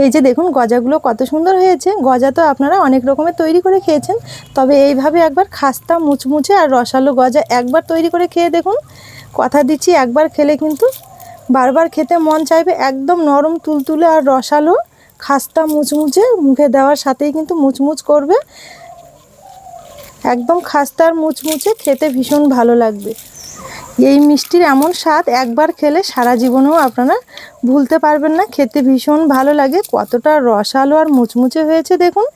এই যে দেখুন, গজাগুলো কত সুন্দর হয়েছে। গজা তো আপনারা অনেক রকমের তৈরি করে খেয়েছেন। তবে এইভাবে একবার খাস্তা, মুচমুচে আর রসালো গজা একবার তৈরি করে খেয়ে দেখুন। কথা দিচ্ছি, একবার খেলে কিন্তু বারবার খেতে মন চাইবে, একদম নরম, তুলতুলে আর রসালো খাস্তা, মুচমুচে মুখে দেওয়ার সাথেই কিন্তু মুচমুচ করবে। একদম খাস্তা আর মুচমুচে খেতে ভীষণ ভালো লাগবে। এই মিষ্টির এমন স্বাদ একবার খেলে সারা জীবনেও আপনারা ভুলতে পারবেন না। খেতে ভীষণ ভালো লাগে। কতটা রসালো আর মুচমুচে হয়েছে দেখুন।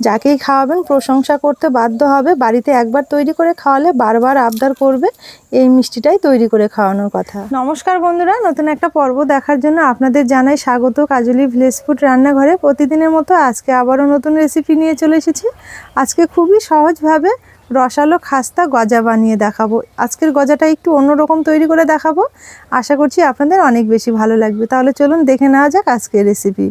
যাকেই খাওয়াবেন, প্রশংসা করতে বাধ্য হবে। বাড়িতে একবার তৈরি করে খাওয়ালে বারবার আবদার করবে এই মিষ্টিটাই তৈরি করে খাওয়ানোর কথা। নমস্কার বন্ধুরা, নতুন একটা পর্ব দেখার জন্য আপনাদের জানাই স্বাগত। কাজলি ভিলেজ ফুড রান্নাঘরে প্রতিদিনের মতো আজকে আবারও নতুন রেসিপি নিয়ে চলে এসেছি। আজকে খুবই সহজভাবে রসালো খাস্তা গজা বানিয়ে দেখাবো। আজকের গজাটা একটু অন্যরকম তৈরি করে দেখাবো। আশা করছি আপনাদের অনেক বেশি ভালো লাগবে। তাহলে চলুন দেখে নেওয়া যাক আজকের রেসিপি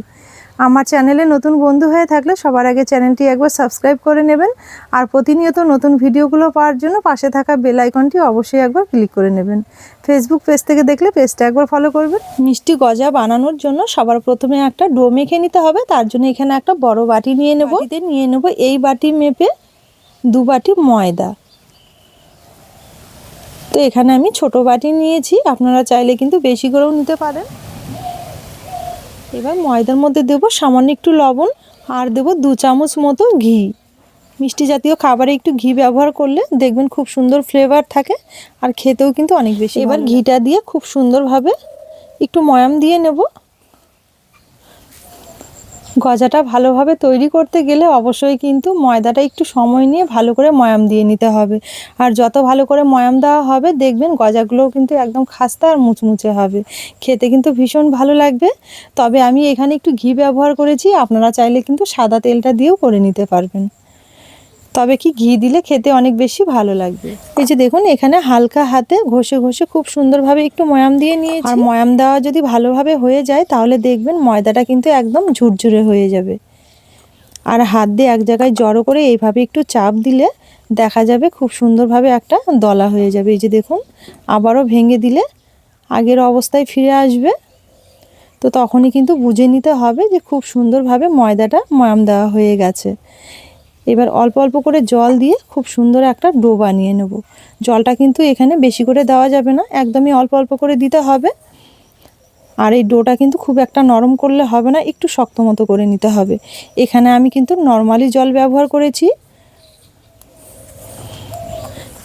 আমার চ্যানেলে নতুন বন্ধু হয়ে থাকলে সবার আগে চ্যানেলটি একবার সাবস্ক্রাইব করে নেবেন। আর প্রতিনিয়ত নতুন ভিডিওগুলো পাওয়ার জন্য পাশে থাকা বেল আইকনটি অবশ্যই একবার ক্লিক করে নেবেন। ফেসবুক পেজ থেকে দেখলে পেজটা একবার ফলো করবেন। মিষ্টি গজা বানানোর জন্য সবার প্রথমে একটা ডো মেখে নিতে হবে। তার জন্য এখানে একটা বড় বাটি নিয়ে নেব। নিয়ে নেব এই বাটি মেপে দু বাটি ময়দা। তো এখানে আমি ছোট বাটি নিয়েছি আপনারা চাইলে কিন্তু বেশি করেও নিতে পারেন। এবার ময়দার মধ্যে দেবো সামান্য একটু লবণ আর দেবো দু চামচ মতো ঘি। মিষ্টি জাতীয় খাবারে একটু ঘি ব্যবহার করলে দেখবেন খুব সুন্দর ফ্লেভার থাকে আর খেতেও কিন্তু অনেক বেশি এবার ঘিটা দিয়ে খুব সুন্দরভাবে একটু ময়াম দিয়ে নেব। গজাটা ভালোভাবে তৈরি করতে গেলে অবশ্যই কিন্তু ময়দাটা একটু সময় নিয়ে ভালো করে ময়াম দিয়ে নিতে হবে। আর যত ভালো করে ময়াম দেওয়া হবে, দেখবেন গজাগুলোও কিন্তু একদম খাস্তা আর মুচমুচে হবে। খেতে কিন্তু ভীষণ ভালো লাগবে। তবে আমি এখানে একটু ঘি ব্যবহার করেছি, আপনারা চাইলে কিন্তু সাদা তেলটা দিয়েও করে নিতে পারবেন। তবে কি ঘি দিলে খেতে অনেক বেশি ভালো লাগবে? এই যে দেখুন, এখানে হালকা হাতে ঘষে ঘষে খুব সুন্দরভাবে একটু ময়াম দিয়ে নিয়েছি। আর ময়াম দেওয়া যদি ভালোভাবে হয়ে যায়, তাহলে দেখবেন ময়দাটা কিন্তু একদম ঝুরঝুরে হয়ে যাবে। আর হাত দিয়ে এক জায়গায় জড়ো করে এইভাবে একটু চাপ দিলে দেখা যাবে খুব সুন্দরভাবে একটা দলা হয়ে যাবে। এই যে দেখুন, আবারও ভেঙে দিলে আগের অবস্থায় ফিরে আসবে। তো তখনই কিন্তু বুঝে নিতে হবে যে খুব সুন্দরভাবে ময়দাটা ময়াম দেওয়া হয়ে গেছে। এবার অল্প অল্প করে জল দিয়ে খুব সুন্দর একটা ডো বানিয়ে নেব। জলটা কিন্তু এখানে বেশি করে দেওয়া যাবে না, একদমই অল্প অল্প করে দিতে হবে। আর এই ডোটা কিন্তু খুব একটা নরম করলে হবে না, একটু শক্ত মতো করে নিতে হবে। এখানে আমি কিন্তু নর্মালি জল ব্যবহার করেছি।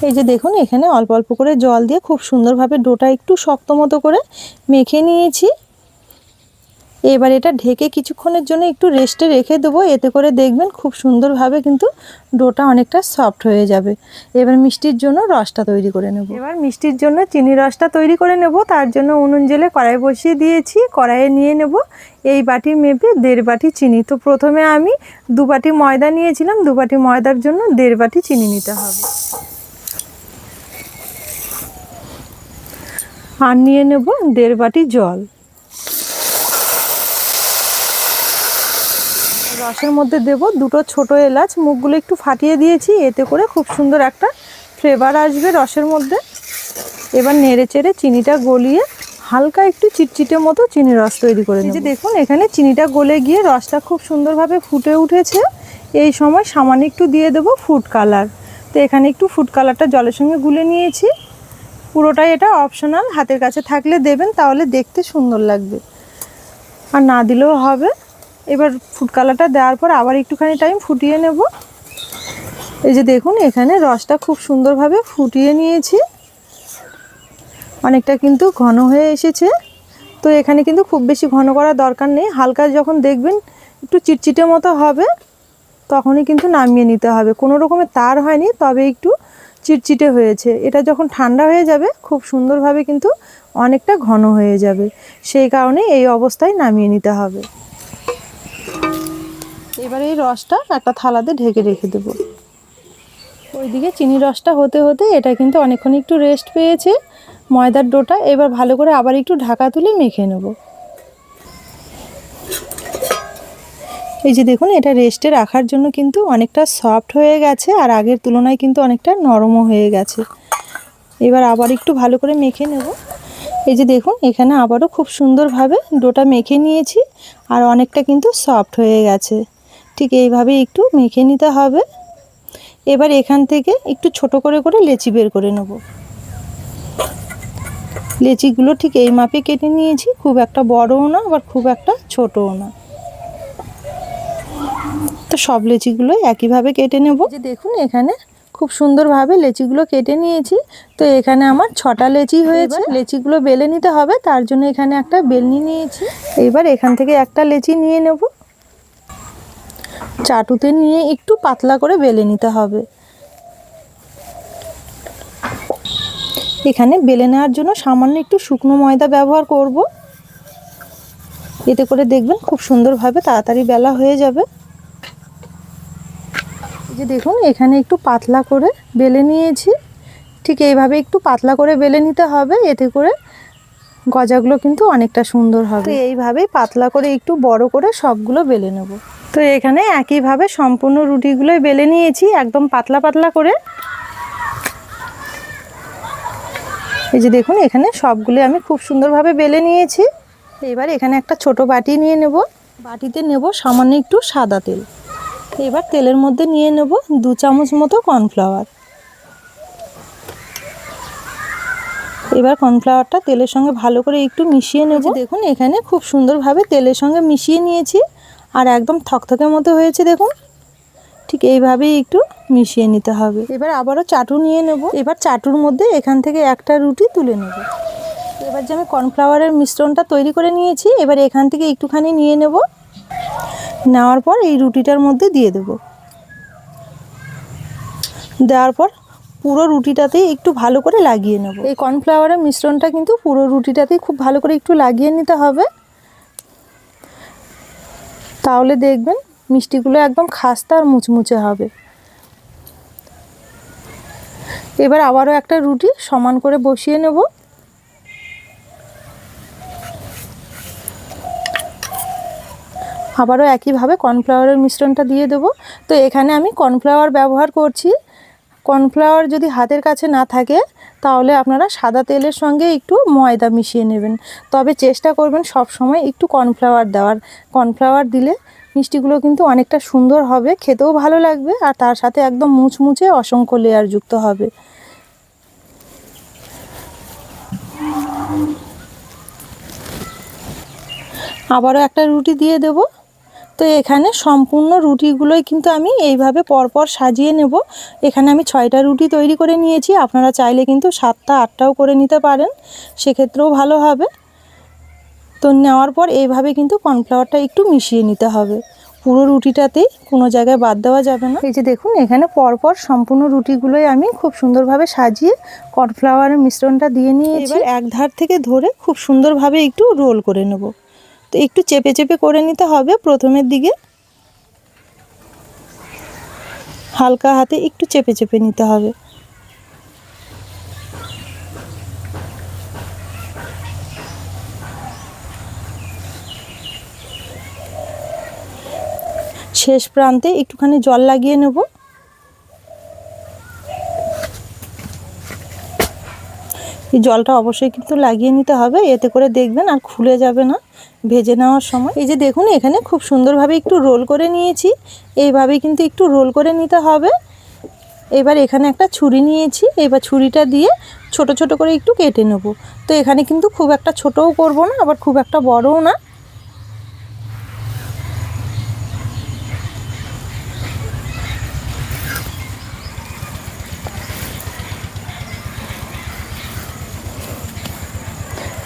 এই যে দেখুন, এখানে অল্প অল্প করে জল দিয়ে খুব সুন্দরভাবে ডোটা একটু শক্ত মতো করে মেখে নিয়েছি। এবার এটা ঢেকে কিছুক্ষণের জন্য একটু রেস্টে রেখে দেবো। এতে করে দেখবেন খুব সুন্দরভাবে কিন্তু ডোটা অনেকটা সফট হয়ে যাবে। এবার মিষ্টির জন্য রসটা তৈরি করে নেব। এবার মিষ্টির জন্য চিনি রসটা তৈরি করে নেব। তার জন্য উনুন জেলে কড়াই বসিয়ে দিয়েছি। কড়াইয়ে নিয়ে নেব এই বাটি মেপে দেড় বাটি চিনি। তো প্রথমে আমি দু বাটি ময়দা নিয়েছিলাম। দু বাটি ময়দার জন্য দেড় বাটি চিনি নিতে হবে। আর নিয়ে নেব দেড় বাটি জল। রসের মধ্যে দেব দুটো ছোট এলাচ। মুখগুলো একটু ফাটিয়ে দিয়েছি এতে করে খুব সুন্দর একটা ফ্লেভার আসবে রসের মধ্যে। এবার নেড়ে চেড়ে চিনিটা গলিয়ে হালকা একটু চিটচিটে মতো চিনি রস তৈরি করে যে দেখুন এখানে চিনিটা গলে গিয়ে রসটা খুব সুন্দরভাবে ফুটে উঠেছে। এই সময় সামান্য একটু দিয়ে দেবো ফুড কালার তো এখানে একটু ফুড কালারটা জলের সঙ্গে গুলে নিয়েছি। পুরোটাই এটা অপশনাল হাতের কাছে থাকলে দেবেন তাহলে দেখতে সুন্দর লাগবে। আর না দিলেও হবে। এবার ফুড কালারটা দেওয়ার পর আবার একটুখানি টাইম ফুটিয়ে নেব। এই যে দেখুন, এখানে রসটা খুব সুন্দরভাবে ফুটিয়ে নিয়েছি। অনেকটা কিন্তু ঘন হয়ে এসেছে। তো এখানে কিন্তু খুব বেশি ঘন করার দরকার নেই। হালকা যখন দেখবেন একটু চিটচিটে মতো হবে, তখনই কিন্তু নামিয়ে নিতে হবে। কোনো রকমের তার হয়নি, তবে একটু চিটচিটে হয়েছে। এটা যখন ঠান্ডা হয়ে যাবে, খুব সুন্দরভাবে কিন্তু অনেকটা ঘন হয়ে যাবে। সেই কারণে এই অবস্থায় নামিয়ে নিতে হবে। এবার এই রসটা একটা থালাতে ঢেকে রেখে দেবো। ওইদিকে চিনি রসটা হতে হতে এটা কিন্তু অনেকক্ষণ একটু রেস্ট পেয়েছে, ময়দার ডোটা এবার ভালো করে আবার একটু ঢাকা তুলে মেখে নেব। এই যে দেখুন, এটা রেস্টে রাখার জন্য কিন্তু অনেকটা সফট হয়ে গেছে আর আগের তুলনায় কিন্তু অনেকটা নরমও হয়ে গেছে। এবার আবার একটু ভালো করে মেখে নেব। এই যে দেখুন, এখানে আবারও খুব সুন্দরভাবে ডোটা মেখে নিয়েছি আর অনেকটা কিন্তু সফট হয়ে গেছে। ঠিক এইভাবে একটু মেখে নিতে হবে। এবার এখান থেকে একটু ছোট করে করে লেচি বের করে নেব। লেচিগুলো ঠিক এই মাপে কেটে নিয়েছি। খুব একটা বড়ও না আবার খুব একটা ছোটও না। তো সব লেচিগুলো একইভাবে কেটে নেব। যে দেখুন এখানে খুব সুন্দরভাবে লেচিগুলো কেটে নিয়েছি। তো এখানে আমার ছটা লেচি হয়েছে। লেচিগুলো বেলে নিতে হবে তার জন্য এখানে একটা বেলনি নিয়েছি। এবার এখান থেকে একটা লেচি নিয়ে নেব। চাটুতে নিয়ে একটু পাতলা করে বেলে নিতে হবে। এখানে বেলে নেওয়ার জন্য সামান্য একটু শুকনো ময়দা ব্যবহার করব। এতে করে দেখবেন খুব সুন্দরভাবে তাড়াতাড়ি বেলা হয়ে যাবে। যে দেখুন, এখানে একটু পাতলা করে বেলে নিয়েছি। ঠিক এইভাবে একটু পাতলা করে বেলে নিতে হবে, এতে করে গজাগুলো কিন্তু অনেকটা সুন্দর হবে। এইভাবেই পাতলা করে একটু বড় করে সবগুলো বেলে নেব। তো এখানে একইভাবে সম্পূর্ণ রুটিগুলোই বেলে নিয়েছি, একদম পাতলা পাতলা করে। এই যে দেখুন, এখানে সবগুলো আমি খুব সুন্দরভাবে বেলে নিয়েছি। এবার এখানে একটা ছোট বাটি নিয়ে নেব। বাটিতে নেব সামান্য একটু সাদা তেল। এবার তেলের মধ্যে নিয়ে নেব দু চামচ মতো কর্নফ্লাওয়ার। এবার কর্নফ্লাওয়ারটা তেলের সঙ্গে ভালো করে একটু মিশিয়ে নেব। দেখুন, এখানে খুব সুন্দরভাবে তেলের সঙ্গে মিশিয়ে নিয়েছি। আর একদম থকথকে মতো হয়েছে দেখুন। ঠিক এইভাবেই একটু মিশিয়ে নিতে হবে। এবার আবারও চাটু নিয়ে নেব। এবার চাটুর মধ্যে এখান থেকে একটা রুটি তুলে নেব। এবার যে আমি কর্নফ্লাওয়ারের মিশ্রণটা তৈরি করে নিয়েছি, এবার এখান থেকে একটুখানি নিয়ে নেব। নেওয়ার পর এই রুটিটার মধ্যে দিয়ে দেব। দেওয়ার পর পুরো রুটিটাতেই একটু ভালো করে লাগিয়ে নেব। এই কর্নফ্লাওয়ারের মিশ্রণটা কিন্তু পুরো রুটিটাতেই খুব ভালো করে একটু লাগিয়ে নিতে হবে। তাহলে দেখবেন মিষ্টিগুলো একদম খাস্তা আর মুচমুচে হবে। এবার আবারও একটা রুটি সমান করে বসিয়ে নেব। আবারও একইভাবে কর্নফ্লাওয়ারের মিশ্রণটা দিয়ে দেব। তো এখানে আমি কর্নফ্লাওয়ার ব্যবহার করছি। কর্নফ্লাওয়ার যদি হাতের কাছে না থাকে, তাহলে আপনারা সাদা তেলের সঙ্গে একটু ময়দা মিশিয়ে নেবেন। তবে চেষ্টা করবেন সব সময় একটু কর্নফ্লাওয়ার দেওয়ার। কর্নফ্লাওয়ার দিলে মিষ্টিগুলো কিন্তু অনেকটা সুন্দর হবে, খেতেও ভালো লাগবে, আর তার সাথে একদম মুচমুচে অসংখ্য লেয়ার যুক্ত হবে। আবারও একটা রুটি দিয়ে দেব। তো এখানে সম্পূর্ণ রুটিগুলোই কিন্তু আমি এইভাবে পরপর সাজিয়ে নেব। এখানে আমি ছয়টা রুটি তৈরি করে নিয়েছি, আপনারা চাইলে কিন্তু সাতটা, আটটাও করে নিতে পারেন, সেক্ষেত্রেও ভালো হবে। তো নেওয়ার পর এইভাবে কিন্তু কর্নফ্লাওয়ারটা একটু মিশিয়ে নিতে হবে। পুরো রুটিটাতেই কোনো জায়গায় বাদ দেওয়া যাবে না। এই যে দেখুন, এখানে পরপর সম্পূর্ণ রুটিগুলোই আমি খুব সুন্দরভাবে সাজিয়ে কর্নফ্লাওয়ারের মিশ্রণটা দিয়ে নিয়েছি। এবার এক ধার থেকে ধরে খুব সুন্দরভাবে একটু রোল করে নেব। তো একটু চেপে চেপে করে নিতে হবে প্রথমের দিকে। হালকা হাতে একটু চেপে চেপে নিতে হবে। শেষ প্রান্তে একটুখানি জল লাগিয়ে নেব। এই জলটা অবশ্যই কিন্তু লাগিয়ে নিতে হবে, এতে করে দেখবেন আর খুলে যাবে না ভেজে নেওয়ার সময়। এই যে দেখুন, এখানে খুব সুন্দরভাবে একটু রোল করে নিয়েছি এইভাবে কিন্তু একটু রোল করে নিতে হবে। এবার এখানে একটা ছুরি নিয়েছি, এবার ছুরিটা দিয়ে ছোট ছোট করে একটু কেটে নেব। তো এখানে কিন্তু খুব একটা ছোটও করব না, আবার খুব একটা বড়ও না।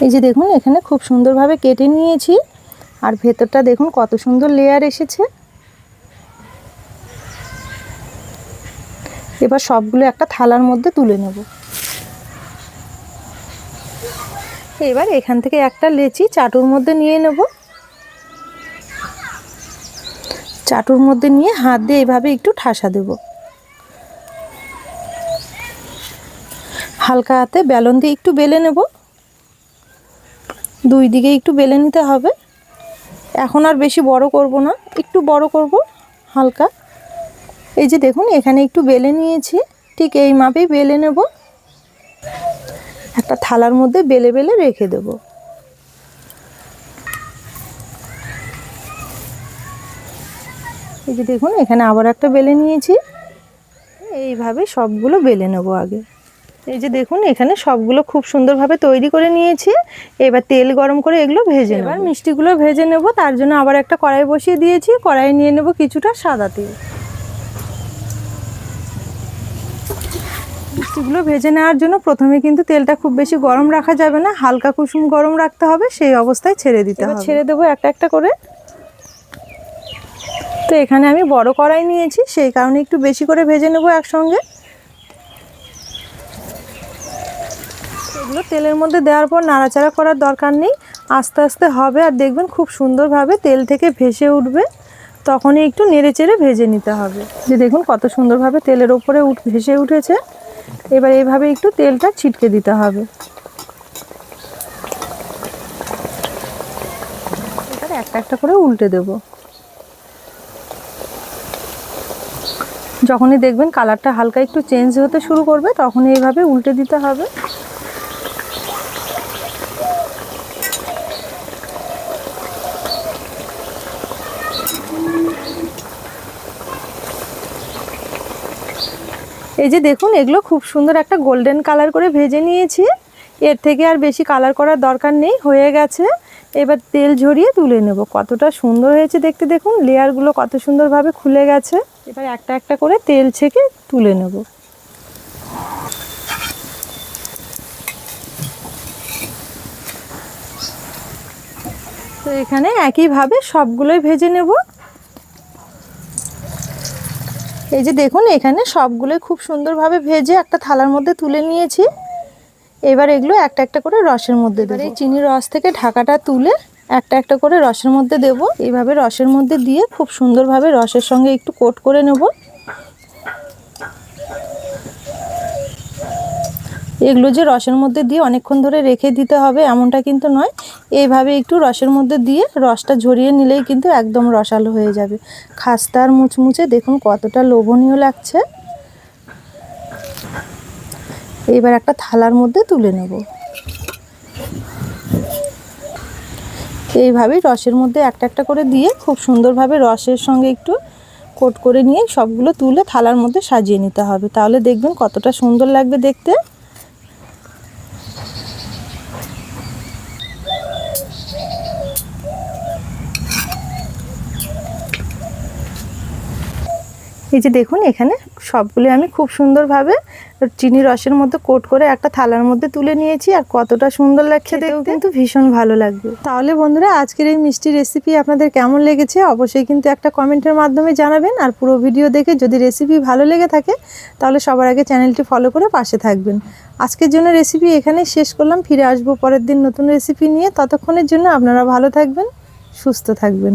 এই যে দেখুন, এখানে খুব সুন্দরভাবে কেটে নিয়েছি। আর ভেতরটা দেখুন, কত সুন্দর লেয়ার এসেছে। এবার সবগুলো একটা থালার মধ্যে তুলে নেব। এবার এখান থেকে একটা লেচি চাটুর মধ্যে নিয়ে নেব। চাটুর মধ্যে নিয়ে হাত দিয়ে এভাবে একটু ঠাসা দেব। হালকা হাতে বেলন দিয়ে একটু বেলে নেব। দুই দিকে একটু বেলে নিতে হবে। এখন আর বেশি বড় করব না, একটু বড় করব, হালকা। এই যে দেখুন, এখানে একটু বেলে নিয়েছি, ঠিক এই মাপেই বেলে নেব। একটা থালার মধ্যে বেলে বেলে রেখে দেবো। এই যে দেখুন, এখানে আবার একটা বেলে নিয়েছি। এইভাবে সবগুলো বেলে নেব আগে। এই যে দেখুন এখানে সবগুলো খুব সুন্দরভাবে তৈরি করে নিয়েছি। এবার তেল গরম করে এগুলো ভেজে এবার মিষ্টিগুলো ভেজে নেব তার জন্য আবার একটা কড়াই বসিয়ে দিয়েছি। কড়াই নিয়ে নেব কিছুটা সাদা তেল। মিষ্টিগুলো ভেজে নেওয়ার জন্য প্রথমে কিন্তু তেলটা খুব বেশি গরম রাখা যাবে না হালকা কুসুম গরম রাখতে হবে সেই অবস্থায় ছেড়ে দিতে হবে। ছেড়ে দেবো একটা একটা করে। তো এখানে আমি বড় কড়াই নিয়েছি সেই কারণে একটু বেশি করে ভেজে নেব একসঙ্গে। এগুলো তেলের মধ্যে দেওয়ার পর নাড়াচাড়া করার দরকার নেই। আস্তে আস্তে হবে আর দেখবেন খুব সুন্দরভাবে তেল থেকে ভেসে উঠবে। তখনই একটু নেড়ে চেড়ে ভেজে নিতে হবে। যে দেখুন কত সুন্দরভাবে তেলের ওপরে উঠ, ভেসে উঠেছে। এবার এইভাবে একটু তেলটা ছিটকে দিতে হবে। এবার একটা একটা করে উল্টে দেবো। যখনই দেখবেন কালারটা হালকা একটু চেঞ্জ হতে শুরু করবে, তখনই এইভাবে উল্টে দিতে হবে। এই যে দেখুন, এগুলো খুব সুন্দর একটা গোল্ডেন কালার করে ভেজে নিয়েছি। এর থেকে আর বেশি কালার করার দরকার নেই, হয়ে গেছে। এবার তেল ঝরিয়ে তুলে নেব। কতটা সুন্দর হয়েছে দেখতে দেখুন লেয়ারগুলো কত সুন্দরভাবে খুলে গেছে। এবার একটা একটা করে তেল ছেঁকে তুলে নেব। তো এখানে একইভাবে সবগুলোই ভেজে নেব। এই যে দেখুন এখানে সবগুলোই খুব সুন্দরভাবে ভেজে একটা থালার মধ্যে তুলে নিয়েছি। এবার এগুলো একটা একটা করে রসের মধ্যে দেবো। এই চিনির রস থেকে ঢাকাটা তুলে একটা একটা করে রসের মধ্যে দেব। এইভাবে রসের মধ্যে দিয়ে খুব সুন্দরভাবে রসের সঙ্গে একটু কোট করে নেব। এগুলো যে রসের মধ্যে দিয়ে অনেকক্ষণ ধরে রেখে দিতে হবে এমনটা কিন্তু নয়। এইভাবে একটু রসের মধ্যে দিয়ে রসটা ঝরিয়ে নিলেই কিন্তু একদম রসালো হয়ে যাবে। খাস্তার মুচমুচে দেখুন কতটা লোভনীয় লাগছে। এবার একটা থালার মধ্যে তুলে নেব। এইভাবেই রসের মধ্যে একটা একটা করে দিয়ে খুব সুন্দরভাবে রসের সঙ্গে একটু কোট করে নিয়ে সবগুলো তুলে থালার মধ্যে সাজিয়ে নিতে হবে। তাহলে দেখবেন কতটা সুন্দর লাগবে দেখতে। এই যে দেখুন এখানে সবগুলো আমি খুব সুন্দরভাবে চিনি রসের মধ্যে কোট করে একটা থালার মধ্যে তুলে নিয়েছি আর কতটা সুন্দর লাগছে দেখতেও কিন্তু ভীষণ ভালো লাগবে। তাহলে বন্ধুরা আজকের এই মিষ্টি রেসিপি আপনাদের কেমন লেগেছে অবশ্যই কিন্তু একটা কমেন্টের মাধ্যমে জানাবেন আর পুরো ভিডিও দেখে যদি রেসিপি ভালো লেগে থাকে তাহলে সবার আগে চ্যানেলটি ফলো করে পাশে থাকবেন। আজকের জন্য রেসিপি এখানে শেষ করলাম। ফিরে আসব পরের দিন নতুন রেসিপি নিয়ে। ততক্ষণের জন্য আপনারা ভালো থাকবেন সুস্থ থাকবেন।